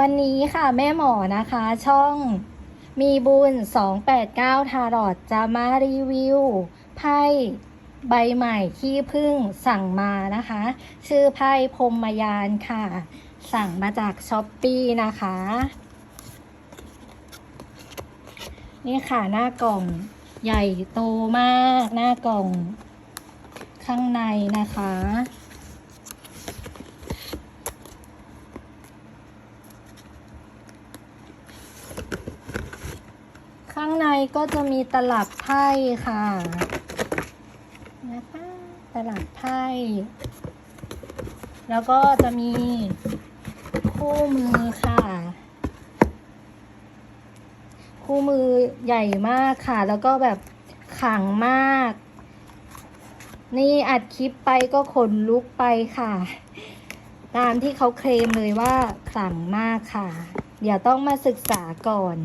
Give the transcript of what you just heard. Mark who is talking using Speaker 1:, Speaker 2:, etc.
Speaker 1: วันนี้ค่ะแม่หมอนะคะ ช่องมีบุญ 289 ทารอดจะมารีวิว ไพ่ใบใหม่ที่พิ่งสั่งมานะคะ ชื่อไพ่พรมยานค่ะ สั่งมาจากช้อปปีนะคะ นี่ค่ะหน้ากล่องใหญ่โตมากหน้ากล่องข้างในนะคะ ข้างในก็จะมีตลับไพ่ค่ะนะคะตลับไพ่แล้วก็จะมีคู่มือค่ะ คู่มือใหญ่มากค่ะ แล้วก็แบบขังมาก นี่อัดคลิปไปก็ขนลุกไปค่ะ ตามที่เขาเคลมเลยว่าขลังมากค่ะ เดี๋ยวต้องมาศึกษาก่อน